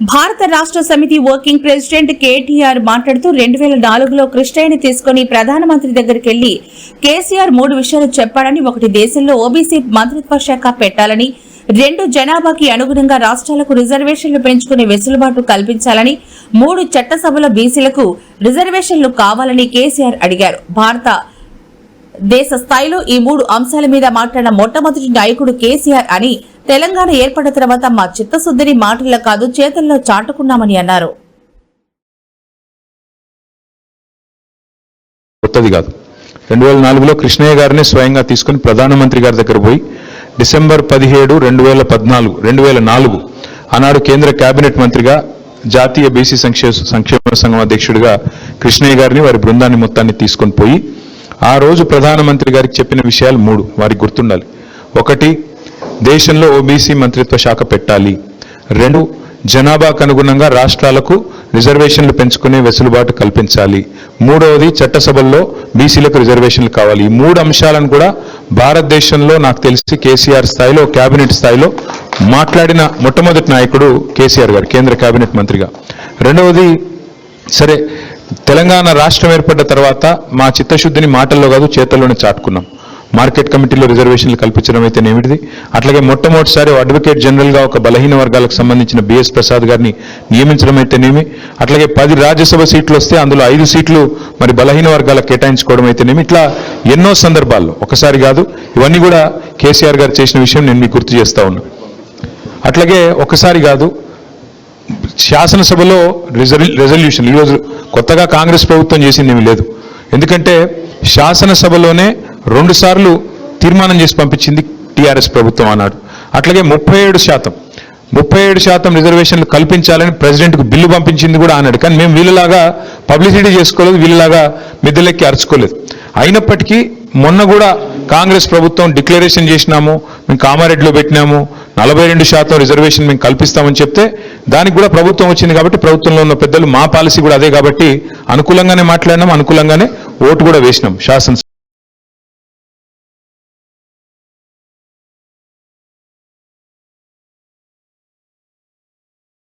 భారత రాష్ట్ర సమితి వర్కింగ్ ప్రెసిడెంట్ కేటీఆర్ మాట్లాడుతూ రెండు వేల నాలుగులో కృష్ణయ్యని తీసుకుని ప్రధానమంత్రి దగ్గరికి వెళ్ళి కేసీఆర్ మూడు విషయాలు చెప్పాడని ఒకటి దేశంలో ఓబీసీ మంత్రిత్వ శాఖ పెట్టాలని రెండు జనాభాకి అనుగుణంగా రాష్ట్రాలకు రిజర్వేషన్లు పెంచుకునే వెసులుబాటు కల్పించాలని మూడు చట్టసభల బీసీలకు రిజర్వేషన్లు కావాలని కేసీఆర్ అడిగారు. భారత దేశ స్థాయిలో ఈ మూడు అంశాల మీద మాట్లాడిన మొట్టమొదటి నాయకుడు కేసీఆర్ అని తెలంగాణ ఏర్పడిన తర్వాత మా చిత్తశుద్ధిని మాటల్లో కాదు చేతల్లో చాటుకున్నామని అన్నారు. కొత్తది కాదు. రెండు వేల నాలుగులో కృష్ణయ్య గారిని స్వయంగా తీసుకుని ప్రధానమంత్రి గారి దగ్గర పోయి డిసెంబర్ పదిహేడు రెండు వేల పద్నాలుగు రెండు వేల నాలుగు ఆనాడు కేంద్ర కేబినెట్ మంత్రిగా జాతీయ బీసీ సంక్షేమ సంక్షేమ సంఘం అధ్యక్షుడిగా కృష్ణయ్య గారిని వారి బృందాన్ని మొత్తాన్ని తీసుకొని పోయి ఆ రోజు ప్రధానమంత్రి గారికి చెప్పిన విషయాలు మూడు. వారికి గుర్తుండాలి. ఒకటి దేశంలో ఓబీసీ మంత్రిత్వ శాఖ పెట్టాలి. రెండు జనాభాకు అనుగుణంగా రాష్ట్రాలకు రిజర్వేషన్లు పెంచుకునే వెసులుబాటు కల్పించాలి. మూడవది చట్టసభల్లో బీసీలకు రిజర్వేషన్లు కావాలి. ఈ మూడు అంశాలను కూడా భారతదేశంలో నాకు తెలిసి కేసీఆర్ స్థాయిలో కేబినెట్ స్థాయిలో మాట్లాడిన మొట్టమొదటి నాయకుడు కేసీఆర్ గారు కేంద్ర కేబినెట్ మంత్రిగా. రెండవది సరే తెలంగాణ రాష్ట్రం ఏర్పడ్డ తర్వాత మా చిత్తశుద్ధిని మాటల్లో కాదు చేతల్లోనే చాటుకున్నాం. మార్కెట్ కమిటీలో రిజర్వేషన్లు కల్పించడం అయితేనేమిటిది అట్లాగే మొట్టమొదటిసారి అడ్వకేట్ జనరల్గా ఒక బలహీన వర్గాలకు సంబంధించిన బిఎస్ ప్రసాద్ గారిని నియమించడం అయితేనేమి అట్లాగే పది రాజ్యసభ సీట్లు వస్తే అందులో ఐదు సీట్లు మరి బలహీన వర్గాలకు కేటాయించుకోవడం అయితేనేమి ఇట్లా ఎన్నో సందర్భాల్లో ఒకసారి కాదు ఇవన్నీ కూడా కేసీఆర్ గారు చేసిన విషయం నేను మీకు గుర్తు చేస్తా ఉన్నా. అట్లాగే ఒకసారి కాదు శాసనసభలో రిజల్యూషన్ రెజల్యూషన్ ఈరోజు కొత్తగా కాంగ్రెస్ ప్రభుత్వం చేసింది ఏమి లేదు. ఎందుకంటే శాసనసభలోనే రెండు సార్లు తీర్మానం చేసి పంపించింది టీఆర్ఎస్ ప్రభుత్వం అన్నాడు అట్లాగే ముప్పై ఏడు శాతం ముప్పై ఏడు శాతం రిజర్వేషన్లు కల్పించాలని ప్రెసిడెంట్కు బిల్లు పంపించింది కూడా అన్నాడు కానీ మేము వీళ్ళలాగా పబ్లిసిటీ చేసుకోలేదు వీళ్ళలాగా మిద్దెలెక్కి అరుచుకోలేదు. అయినప్పటికీ మొన్న కూడా కాంగ్రెస్ ప్రభుత్వం డిక్లరేషన్ చేసినాము మేము కామారెడ్డిలో పెట్టినాము నలభై రెండు శాతం రిజర్వేషన్ మేము కల్పిస్తామని చెప్తే దానికి కూడా ప్రభుత్వం వచ్చింది కాబట్టి ప్రభుత్వంలో ఉన్న పెద్దలు మా పాలసీ కూడా అదే కాబట్టి అనుకూలంగానే మాట్లాడినాం అనుకూలంగానే ఓటు కూడా వేసినాం. శాసన